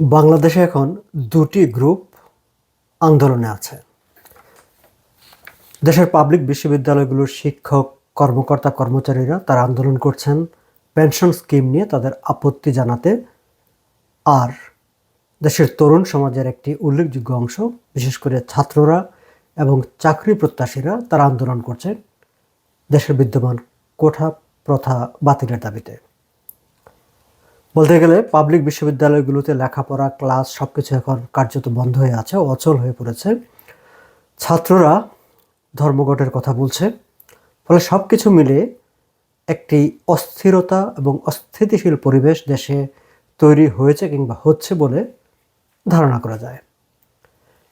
বাংলাদেশে এখন দুটি গ্রুপ আন্দোলনে আছে। দেশের পাবলিক বিশ্ববিদ্যালয়গুলোর শিক্ষক, কর্মকর্তা, কর্মচারীরা তারা আন্দোলন করছেন পেনশন স্কিম নিয়ে তাদের আপত্তি জানাতে। আর দেশের তরুণ সমাজের একটি উল্লেখযোগ্য অংশ, বিশেষ করে ছাত্ররা এবং চাকরি প্রত্যাশীরা তারা আন্দোলন করছেন দেশের বিদ্যমান কোঠা প্রথা বাতিলের দাবিতে। বলতে গেলে পাবলিক বিশ্ববিদ্যালয়গুলোতে লেখাপড়া ক্লাস সব কিছু এখন কার্যত বন্ধ হয়ে আছে অচল হয়ে পড়েছে। ছাত্ররা ধর্মঘটের কথা বলছে। ফলে সব কিছু মিলে একটি অস্থিরতা এবং অস্থিতিশীল পরিবেশ দেশে তৈরি হয়েছে কিংবা হচ্ছে বলে ধারণা করা যায়।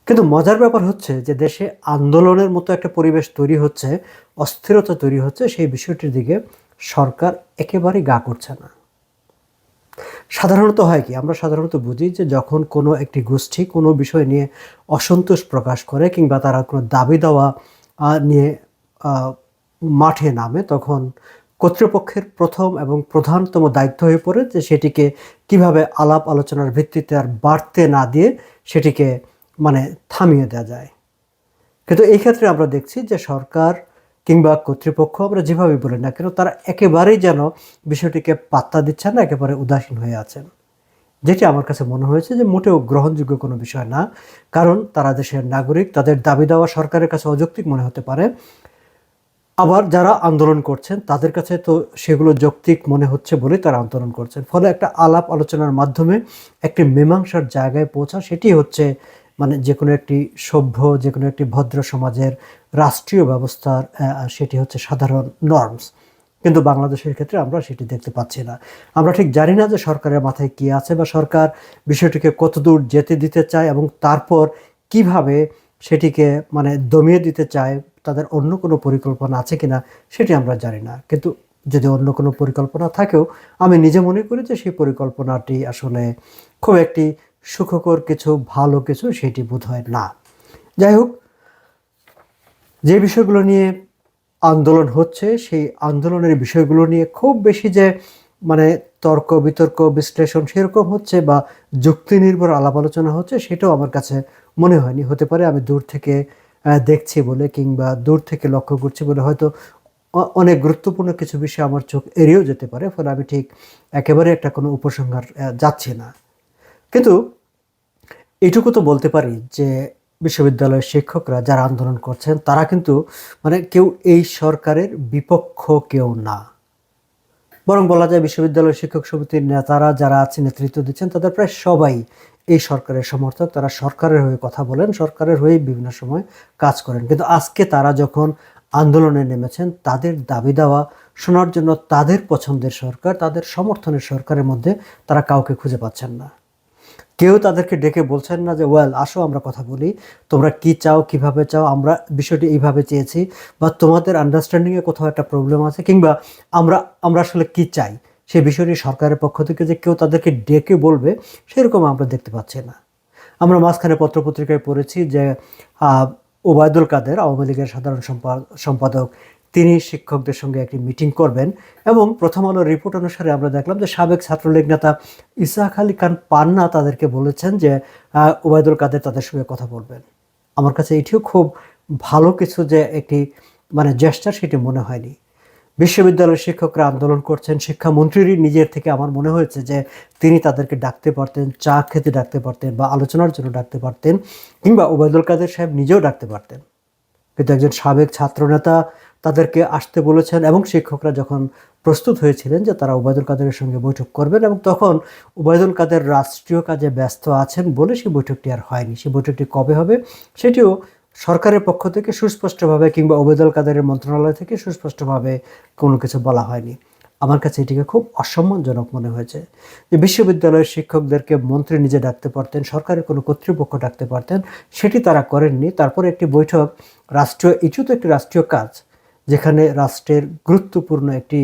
কিন্তু মজার ব্যাপার হচ্ছে যে দেশে আন্দোলনের মতো একটা পরিবেশ তৈরি হচ্ছে, অস্থিরতা তৈরি হচ্ছে, সেই বিষয়টির দিকে সরকার একেবারেই গা করছে না। সাধারণত হয় কি? আমরা সাধারণত বুঝি যে যখন কোনো একটি গোষ্ঠী কোনো বিষয় নিয়ে অসন্তোষ প্রকাশ করে কিংবা তারা কোনো দাবি দেওয়া নিয়ে মাঠে নামে, তখন কর্তৃপক্ষের প্রথম এবং প্রধানতম দায়িত্ব হয়ে পড়ে যে সেটিকে কীভাবে আলাপ আলোচনার ভিত্তিতে আর বাড়তে না দিয়ে সেটিকে মানে থামিয়ে দেওয়া যায়। কিন্তু এই ক্ষেত্রে আমরা দেখছি যে সরকার কিংবা কর্তৃপক্ষ, আমরা যেভাবে বলি না কেন, তারা একেবারেই যেন বিষয়টিকে পাত্তা দিচ্ছেন না, একেবারে উদাসীন হয়ে আছেন। যেটি আমার কাছে মনে হয়েছে যে মোটেও গ্রহণযোগ্য কোনো বিষয় না, কারণ তারা দেশের নাগরিক, তাদের দাবি দেওয়া সরকারের কাছে অযৌক্তিক মনে হতে পারে। আবার যারা আন্দোলন করছেন, তাদের কাছে তো সেগুলো যৌক্তিক মনে হচ্ছে বলেই তারা আন্দোলন করছেন। ফলে একটা আলাপ আলোচনার মাধ্যমে একটি মীমাংসার জায়গায় পৌঁছা, সেটি হচ্ছে মানে যে কোনো একটি সভ্য, যে কোনো একটি ভদ্র সমাজের রাষ্ট্রীয় ব্যবস্থার সেটি হচ্ছে সাধারণ নর্মস কিন্তু বাংলাদেশের ক্ষেত্রে আমরা সেটি দেখতে পাচ্ছি না। আমরা ঠিক জানি না যে সরকারের মাথায় কি আছে বা সরকার বিষয়টিকে কতদূর যেতে দিতে চায় এবং তারপর কীভাবে সেটিকে মানে দমিয়ে দিতে চায়, তাদের অন্য কোনো পরিকল্পনা আছে কিনা সেটি আমরা জানি না। কিন্তু যদি অন্য কোনো পরিকল্পনা থাকেও, আমি নিজে মনে করি যে সেই পরিকল্পনাটি আসলে খুব একটি সুখকর কিছু, ভালো কিছু সেটি বোধ হয় না। যাই হোক যে বিষয়গুলো নিয়ে আন্দোলন হচ্ছে, সেই আন্দোলনের বিষয়গুলো নিয়ে খুব বেশি যে মানে তর্ক, বিতর্ক, বিশ্লেষণ সেরকম হচ্ছে বা যুক্তি নির্ভর আলাপ আলোচনা হচ্ছে, সেটাও আমার কাছে মনে হয়নি। হতে পারে আমি দূর থেকে দেখছি বলে কিংবা দূর থেকে লক্ষ্য করছি বলে হয়তো অনেক গুরুত্বপূর্ণ কিছু বিষয় আমার চোখ এড়িয়েও যেতে পারে, ফলে আমি ঠিক একেবারে একটা কোনো উপসংহার যাচ্ছি না। কিন্তু এটুকু তো বলতে পারি যে বিশ্ববিদ্যালয়ের শিক্ষকরা যারা আন্দোলন করছেন, তারা কিন্তু মানে কেউ এই সরকারের বিপক্ষ কেউ না। বরং বলা যায় বিশ্ববিদ্যালয় শিক্ষক সমিতির নেতারা যারা আছে, নেতৃত্ব দিচ্ছেন, তাদের প্রায় সবাই এই সরকারের সমর্থক। তারা সরকারের হয়ে কথা বলেন, সরকারের হয়ে বিভিন্ন সময় কাজ করেন। কিন্তু আজকে তারা যখন আন্দোলনে নেমেছেন, তাদের দাবি দেওয়া শোনার জন্য তাদের পছন্দের সরকার, তাদের সমর্থনের সরকারের মধ্যে তারা কাউকে খুঁজে পাচ্ছেন না। কেউ তাদেরকে ডেকে বলছেন না যে, ওয়েল, আসো, আমরা কথা বলি। তোমরা কি চাও, কীভাবে চাও? আমরা বিষয়টি এইভাবে চেয়েছি বা তোমাদের আন্ডারস্ট্যান্ডিংয়ে কোথাও একটা প্রবলেম আছে কিংবা আমরা আমরা আসলে কি চাই? সেই বিষয়টি সরকারের পক্ষ থেকে যে কেউ তাদেরকে ডেকে বলবে, সেরকম আমরা দেখতে পাচ্ছি না। আমরা মাঝখানে পত্রপত্রিকায় পড়েছি যে ওবায়দুল কাদের, আওয়ামী লীগের সাধারণ সম্পা- সম্পাদক তিনি শিক্ষকদের সঙ্গে একটি মিটিং করবেন এবং প্রথম আলোর রিপোর্ট অনুসারে আমরা দেখলাম যে সাবেক ছাত্রলীগ নেতা ইসাক আলী খান পান্না তাদেরকে বলেছেন যে ওবায়দুল কাদের তাদের সঙ্গে কথা বলবেন। আমার কাছে এটিও খুব ভালো কিছু যে একটি মানে জেস্টার সেটি মনে হয়নি। বিশ্ববিদ্যালয়ের শিক্ষকরা আন্দোলন করছেন, শিক্ষামন্ত্রীরই নিজের থেকে আমার মনে হয়েছে যে তিনি তাদেরকে ডাকতে পারতেন, চা খেতে ডাকতে পারতেন বা আলোচনার জন্য ডাকতে পারতেন কিংবা ওবায়দুল কাদের সাহেব নিজেও ডাকতে পারতেন। কিন্তু একজন সাবেক ছাত্রনেতা তাদেরকে আসতে বলেছেন এবং শিক্ষকরা যখন প্রস্তুত হয়েছিলেন যে তারা ওবায়দুল কাদেরের সঙ্গে বৈঠক করবেন এবং তখন ওবায়দুল কাদের রাষ্ট্রীয় কাজে ব্যস্ত আছেন বলে সেই বৈঠকটি আর হয়নি। সেই বৈঠকটি কবে হবে সেটিও সরকারের পক্ষ থেকে সুস্পষ্টভাবে কিংবা ওবায়দুল কাদেরের মন্ত্রণালয় থেকে সুস্পষ্টভাবে কোনো কিছু বলা হয়নি। আমার কাছে এটিকে খুব অসম্মানজনক মনে হয়েছে যে বিশ্ববিদ্যালয়ের শিক্ষকদেরকে মন্ত্রী নিজে ডাকতে পারতেন, সরকারের কোনো কর্তৃপক্ষ ডাকতে পারতেন, সেটি তারা করেননি। তারপরে একটি বৈঠক, রাষ্ট্রীয় এটি তো একটি রাষ্ট্রীয় কাজ, যেখানে রাষ্ট্রের গুরুত্বপূর্ণ একটি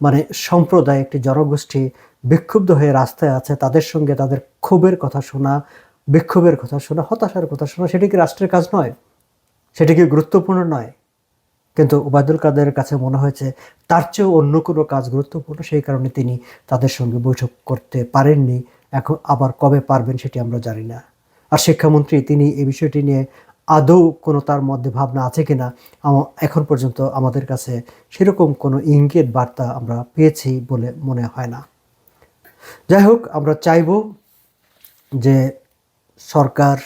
মানে সম্প্রদায়, একটি জনগোষ্ঠী বিক্ষুব্ধ হয়ে রাস্তায় আছে, তাদের সঙ্গে তাদের ক্ষোভের কথা শোনা, বিক্ষোভের কথা শোনা, হতাশার কথা শোনা, সেটি কি রাষ্ট্রের কাজ নয়? সেটি কি গুরুত্বপূর্ণ নয়? কিন্তু ওবায়দুল কাদের কাছে মনে হয়েছে তার চেয়েও অন্য কোনো কাজ গুরুত্বপূর্ণ, সেই কারণে তিনি তাদের সঙ্গে বৈঠক করতে পারেননি। এখন আবার কবে পারবেন সেটি আমরা জানি না। আর শিক্ষামন্ত্রী, তিনি এই বিষয়টি নিয়ে আদৌ কোনো তার মধ্যে ভাবনা আছে কিনা এখন পর্যন্ত আমাদের কাছে সেরকম কোনো ইঙ্গিত বার্তা আমরা পেয়েছি বলে মনে হয় না। যাই হোক, আমরা চাইব যে সরকার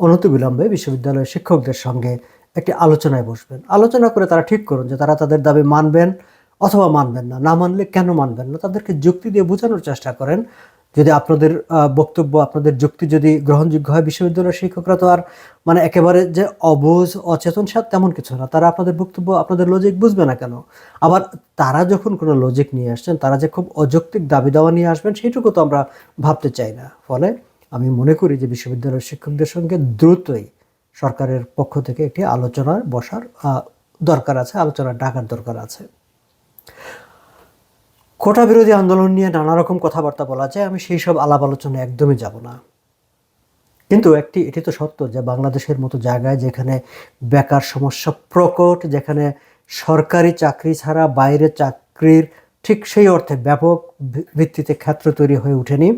অনতিবিলম্বে বিশ্ববিদ্যালয়ের শিক্ষকদের সঙ্গে একটি আলোচনায় বসবেন। আলোচনা করে তারা ঠিক করুন যে তারা তাদের দাবি মানবেন অথবা মানবেন না। না মানলে কেন মানবেন না? তাদেরকে যুক্তি দিয়ে বোঝানোর চেষ্টা করেন। যদি আপনাদের বক্তব্য, আপনাদের যুক্তি যদি গ্রহণযোগ্য হয়, বিশ্ববিদ্যালয়ের শিক্ষকরা তো আর মানে একেবারে যে অবুঝ অচেতন সাত তেমন কিছু না। তারা আপনাদের বক্তব্য, আপনাদের লজিক বুঝবে না কেন? আবার তারা যখন কোনো লজিক নিয়ে আসছেন, তারা যে খুব অযৌক্তিক দাবি দাওয়া নিয়ে আসবেন, সেইটুকু তো আমরা ভাবতে চাই না। ফলে আমি মনে করি যে বিশ্ববিদ্যালয়ের শিক্ষকদের সঙ্গে দ্রুতই সরকারের পক্ষ থেকে একটি আলোচনার বসার দরকার আছে আলোচনা ডাকার দরকার আছে। কোটা বিরোধী আন্দোলন নিয়ে নানা রকম কথাবার্তা বলা যায়, আমি সেই সব আলাপ আলোচনায় একদমই যাব না। কিন্তু একটি, এটি তো সত্য যে বাংলাদেশের মতো জায়গায় যেখানে বেকার সমস্যা প্রকট, যেখানে সরকারি চাকরি ছাড়া বাইরে চাকরির ঠিক সেই অর্থে ব্যাপক ভিত্তিতে ক্ষেত্র তৈরি হয়ে ওঠেনি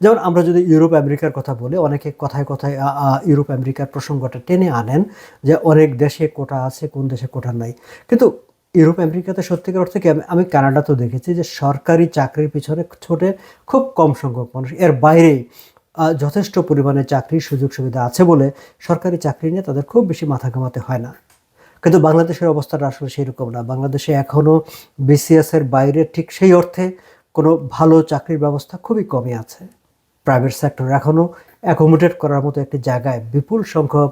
যেমন আমরা যদি ইউরোপ, আমেরিকার কথা বলি, অনেকে কথায় কথায় ইউরোপ, আমেরিকার প্রসঙ্গটা টেনে আনেন যে অনেক দেশে কোটা আছে, কোন দেশে কোটা নাই। কিন্তু ইউরোপ, আমেরিকাতে সত্যিকার অর্থে আমি- কানাডাতেও দেখেছি যে সরকারি চাকরির পিছনে ছোটে খুব কম সংখ্যক মানুষ, এর বাইরে যথেষ্ট পরিমাণে চাকরির সুযোগ সুবিধা আছে বলে সরকারি চাকরি নিয়ে তাদের খুব বেশি মাথা ঘামাতে হয় না। কিন্তু বাংলাদেশের অবস্থাটা আসলে সেই রকম না। বাংলাদেশে এখনও বিসিএসের বাইরে ঠিক সেই অর্থে কোনো ভালো চাকরির ব্যবস্থা খুবই কমই আছে। প্রাইভেট সেক্টর এখনও অ্যাকোমোডেট করার মতো একটি জায়গায় বিপুল সংখ্যক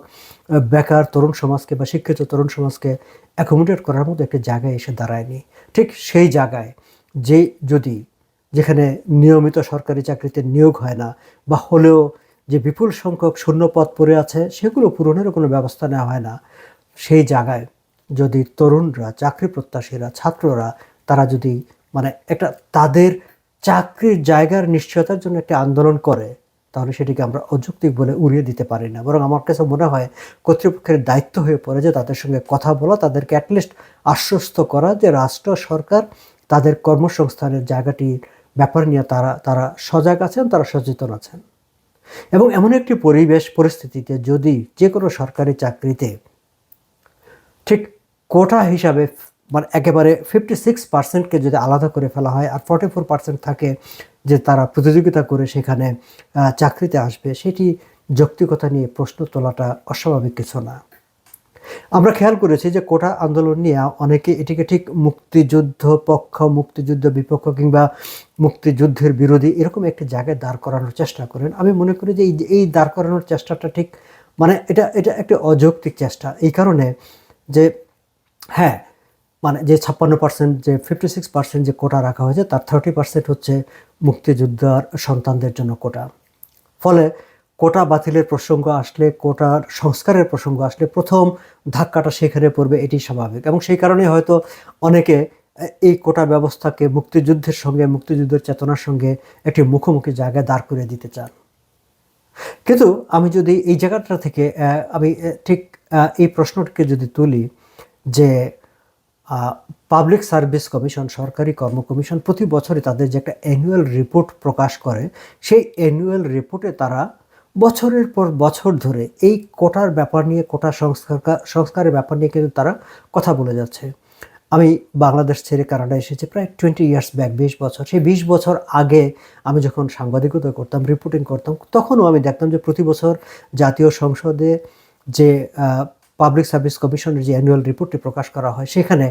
বেকার তরুণ সমাজকে বা শিক্ষিত তরুণ সমাজকে অ্যাকোমোডেট করার মতো একটি জায়গায় এসে দাঁড়ায়নি। ঠিক সেই জায়গায় যে যদি যেখানে নিয়মিত সরকারি চাকরিতে নিয়োগ হয় না বা হলেও যে বিপুল সংখ্যক শূন্য পড়ে আছে, সেগুলো পূরণেরও কোনো ব্যবস্থা নেওয়া হয় না। সেই জায়গায় যদি তরুণরা, চাকরি প্রত্যাশীরা, ছাত্ররা, তারা যদি মানে একটা তাদের চাকরির জায়গার নিশ্চয়তার জন্য একটি আন্দোলন করে, তাহলে সেটিকে আমরা অযৌক্তিক বলে উড়িয়ে দিতে পারি না। বরং আমার কাছে মনে হয় কর্তৃপক্ষের দায়িত্ব হয়ে পড়ে যে তাদের সঙ্গে কথা বলা, তাদেরকে অ্যাটলিস্ট আশ্বস্ত করা যে রাষ্ট্র, সরকার, তাদের কর্মসংস্থানের জায়গাটির ব্যাপার নিয়ে তারা তারা সজাগ আছেন, তারা সচেতন আছেন। এবং এমন একটি পরিবেশ, পরিস্থিতিতে যদি যে কোনো সরকারি চাকরিতে ঠিক কোটা হিসাবে মানে একেবারে ফিফটি সিক্স পার্সেন্টকে যদি আলাদা করে ফেলা হয় আর ফর্টি ফোর পার্সেন্ট থাকে যে তারা প্রতিযোগিতা করে সেখানে চাকরিতে আসবে, সেটি যৌক্তিকতা নিয়ে প্রশ্ন তোলাটা অস্বাভাবিক কিছু না। আমরা খেয়াল করেছি যে কোটা আন্দোলন নিয়ে অনেকে এটিকে ঠিক মুক্তিযুদ্ধ পক্ষ, মুক্তিযুদ্ধ বিপক্ষ কিংবা মুক্তিযুদ্ধের বিরোধী এরকম একটি জায়গায় দাঁড় করানোর চেষ্টা করেন। আমি মনে করি যে এই দাঁড় করানোর চেষ্টাটা ঠিক মানে এটা এটা একটি অযৌক্তিক চেষ্টা। এই কারণে যে হ্যাঁ মানে যে ছাপ্পান্ন পার্সেন্ট যে ফিফটি সিক্স পার্সেন্ট যে কোটা রাখা হয়েছে, তার থার্টি পার্সেন্ট হচ্ছে মুক্তিযোদ্ধার সন্তানদের জন্য কোটা। ফলে কোটা বাতিলের প্রসঙ্গ আসলে, কোটার সংস্কারের প্রসঙ্গ আসলে প্রথম ধাক্কাটা সেখানে পড়বে, এটি স্বাভাবিক। এবং সেই কারণে হয়তো অনেকে এই কোটা ব্যবস্থাকে মুক্তিযুদ্ধের সঙ্গে, মুক্তিযুদ্ধের চেতনার সঙ্গে একটি মুখোমুখি জায়গায় দাঁড় করে দিতে চান। কিন্তু আমি যদি এই জায়গাটা থেকে আমি ঠিক এই প্রশ্নটিকে যদি তুলি যে পাবলিক সার্ভিস কমিশন সরকারি কর্ম কমিশন প্রতি বছরই তাদের যে একটা অ্যানুয়াল রিপোর্ট প্রকাশ করে, সেই অ্যানুয়াল রিপোর্টে তারা বছরের পর বছর ধরে এই কোটার ব্যাপার নিয়ে, কোটা সংস্কার, সংস্কারের ব্যাপার নিয়ে কিন্তু তারা কথা বলে যাচ্ছে। আমি বাংলাদেশ ছেড়ে কানাডা এসেছি প্রায় টোয়েন্টি ইয়ার্স ব্যাক বিশ বছর। সেই বিশ বছর আগে আমি যখন সাংবাদিকতা করতাম রিপোর্টিং করতাম, তখনও আমি দেখতাম যে প্রতি বছর জাতীয় সংসদে যে পাবলিক সার্ভিস কমিশনের যে অ্যানুয়াল রিপোর্টটি প্রকাশ করা হয়, সেখানে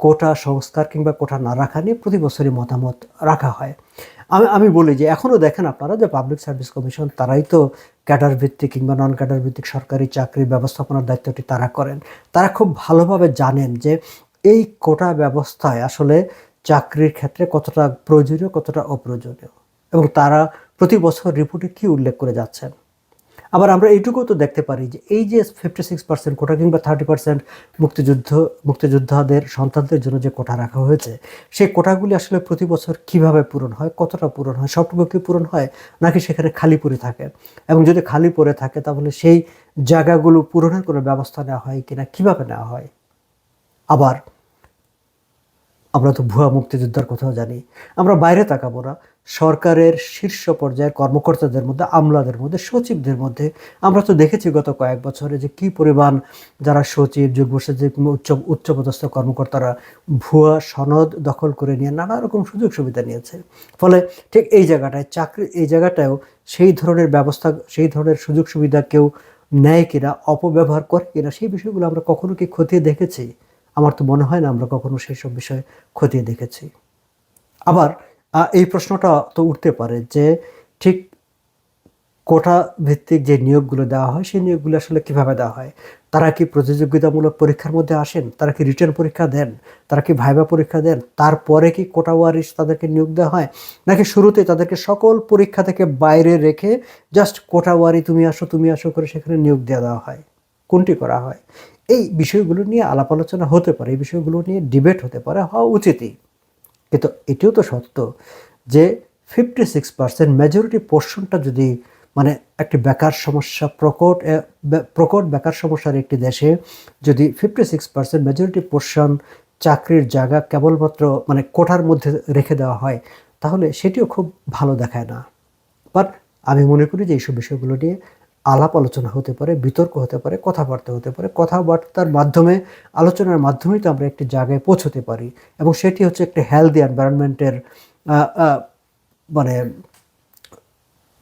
কোটা সংস্কার কিংবা কোটা না রাখা নিয়ে প্রতি বছরই মতামত রাখা হয়। আমি আমি বলি যে এখনও দেখেন আপনারা যে পাবলিক সার্ভিস কমিশন, তারাই তো ক্যাডার ভিত্তিক কিংবা নন ক্যাডার ভিত্তিক সরকারি চাকরির ব্যবস্থাপনার দায়িত্বটি তারা করেন। তারা খুব ভালোভাবে জানেন যে এই কোটা ব্যবস্থায় আসলে চাকরির ক্ষেত্রে কতটা প্রয়োজনীয়, কতটা অপ্রয়োজনীয়। এবং তারা প্রতি বছর রিপোর্টে কী উল্লেখ করে যাচ্ছেন। আবার আমরা এইটুকুও তো দেখতে পারি যে এই যে ফিফটি সিক্স পার্সেন্ট কোটা কিংবা থার্টি পার্সেন্ট মুক্তিযুদ্ধ, মুক্তিযোদ্ধাদের, সন্তানদের জন্য যে কোটা রাখা হয়েছে, সেই কোটাগুলি আসলে প্রতি বছর কীভাবে পূরণ হয়, কতটা পূরণ হয়, সবটুকু কি পূরণ হয়, নাকি সেখানে খালি পড়ে থাকে? এবং যদি খালি পড়ে থাকে, তাহলে সেই জায়গাগুলো পূরণের কোনো ব্যবস্থা নেওয়া হয় কিনা, কীভাবে নেওয়া হয়? আবার আমরা তো ভুয়া মুক্তিযোদ্ধার কথাও জানি। আমরা বাইরে তাকাবো না। সরকারের শীর্ষ পর্যায়ের কর্মকর্তাদের মধ্যে, আমলাদের মধ্যে, সচিবদের মধ্যে আমরা তো দেখেছি গত কয়েক বছরে যে কি পরিমাণ যারা সচিব, যুগ্ম সচিব উচ্চ, উচ্চপদস্থ কর্মকর্তারা ভুয়া সনদ দখল করে নিয়ে নানা রকম সুযোগ সুবিধা নিয়েছে। ফলে ঠিক এই জায়গাটায়, চাকরি, এই জায়গাটায়ও সেই ধরনের ব্যবস্থা, সেই ধরনের সুযোগ সুবিধা কেউ নেয় কিনা, অপব্যবহার করে কিনা, সেই বিষয়গুলো আমরা কখনো কি খতিয়ে দেখেছি? আমার তো মনে হয় না আমরা কখনো সেই সব বিষয়ে খতিয়ে দেখেছি। আবার এই প্রশ্নটা তো উঠতে পারে যে ঠিক কোটা ভিত্তিক যে নিয়োগগুলো দেওয়া হয়, সেই নিয়োগগুলো আসলে কীভাবে দেওয়া হয়? তারা কি প্রতিযোগিতামূলক পরীক্ষার মধ্যে আসেন? তারা কি রিটার্ন পরীক্ষা দেন? তারা কি ভাইবা পরীক্ষা দেন? তারপরে কি কোটা ওয়ারিশ তাদেরকে নিয়োগ দেওয়া হয়? নাকি শুরুতে তাদেরকে সকল পরীক্ষা থেকে বাইরে রেখে জাস্ট কোটা ওয়ারি তুমি আসো তুমি আসো করে সেখানে নিয়োগ দেওয়া দেওয়া হয়? কোনটি করা হয়? এই বিষয়গুলো নিয়ে আলাপ আলোচনা হতে পারে, এই বিষয়গুলো নিয়ে ডিবেট হতে পারে, হওয়া উচিতই। কিন্তু এটিও তো সত্য যে ফিফটি সিক্স পার্সেন্ট মেজরিটি পোর্শনটা যদি মানে একটি বেকার সমস্যা প্রকট প্রকট বেকার সমস্যার একটি দেশে যদি fifty six percent majority portion চাকরির জায়গা কেবলমাত্র মানে কোঠার মধ্যে রেখে দেওয়া হয়, তাহলে সেটিও খুব ভালো দেখায় না। বাট আমি মনে করি যে এইসব বিষয়গুলো নিয়ে আলাপ আলোচনা হতে পারে, বিতর্ক হতে পারে, কথাবার্তা হতে পারে, কথাবার্তার মাধ্যমে, আলোচনার মাধ্যমেই তো আমরা একটি জায়গায় পৌঁছতে পারি। এবং সেটি হচ্ছে একটি হেলদি এনভায়রনমেন্টের মানে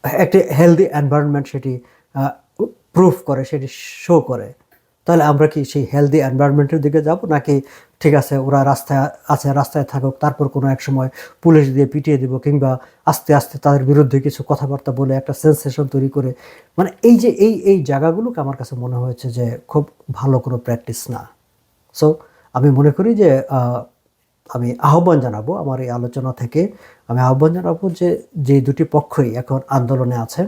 একটি হেলদি এনভায়রনমেন্ট সেটি প্রুফ করে, সেটি শো করে। তাহলে আমরা কি সেই হেলদি এনভায়রনমেন্টের দিকে যাব নাকি ঠিক আছে, ওরা রাস্তায় আছে, রাস্তায় থাকুক, তারপর কোনো এক সময় পুলিশ দিয়ে পিটিয়ে দিব কিংবা আস্তে আস্তে তাদের বিরুদ্ধে কিছু কথাবার্তা বলে একটা সেন্সেশন তৈরি করে। মানে এই যে, এই এই জায়গাগুলোকে আমার কাছে মনে হয়েছে যে খুব ভালো কোনো প্র্যাকটিস না। সো আমি মনে করি যে আমি আহ্বান জানাব আমার এই আলোচনা থেকে, আমি আহ্বান জানাব যে যে দুটি পক্ষই এখন আন্দোলনে আছে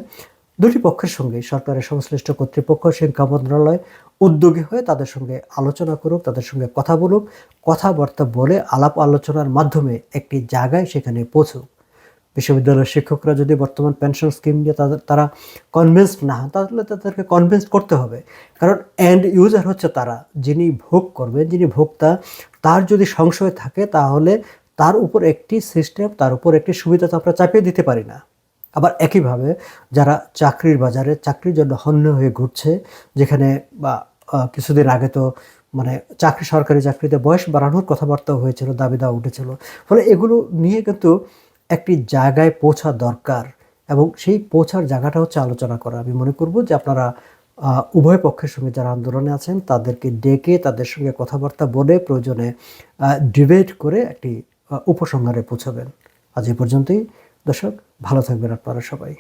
দুটি পক্ষের সঙ্গে সরকারের সংশ্লিষ্ট কর্তৃপক্ষ শিক্ষা মন্ত্রণালয় উদ্যোগী হয়ে তাদের সঙ্গে আলোচনা করুক, তাদের সঙ্গে কথা বলুক, কথাবার্তা বলে আলাপ আলোচনার মাধ্যমে একটি জায়গায় সেখানে পৌঁছুক। বিশ্ববিদ্যালয়ের শিক্ষকরা যদি বর্তমান পেনশন স্কিম নিয়ে তাদের, তারা কনভিন্সড না হন, তাহলে তাদেরকে কনভিন্স করতে হবে। কারণ এন্ড ইউজার হচ্ছে তারা, যিনি ভোগ করবেন, যিনি ভোক্তা, তার যদি সংশয় থাকে তাহলে তার উপর একটি সিস্টেম তার উপর একটি সুবিধা তো আমরা চাপিয়ে দিতে পারি না। আবার একইভাবে যারা চাকরির বাজারে, চাকরির জন্য হন্য হয়ে ঘুরছে, যেখানে বা কিছুদিন আগে তো মানে চাকরি, সরকারি চাকরিতে বয়স বাড়ানোর কথাবার্তাও হয়েছিল দাবি দেওয়া উঠেছিল। ফলে এগুলো নিয়ে কিন্তু একটি জায়গায় পৌঁছা দরকার এবং সেই পৌঁছার জায়গাটা হচ্ছে আলোচনা করা। আমি মনে করব যে আপনারা উভয় পক্ষের সঙ্গে যারা আন্দোলনে আছেন, তাদেরকে ডেকে তাদের সঙ্গে কথাবার্তা বলে প্রয়োজনে ডিবেট করে একটি উপসংহারে পৌঁছাবেন। আজ এই পর্যন্তই। দর্শক ভালো থাকবেন আপনারা সবাই।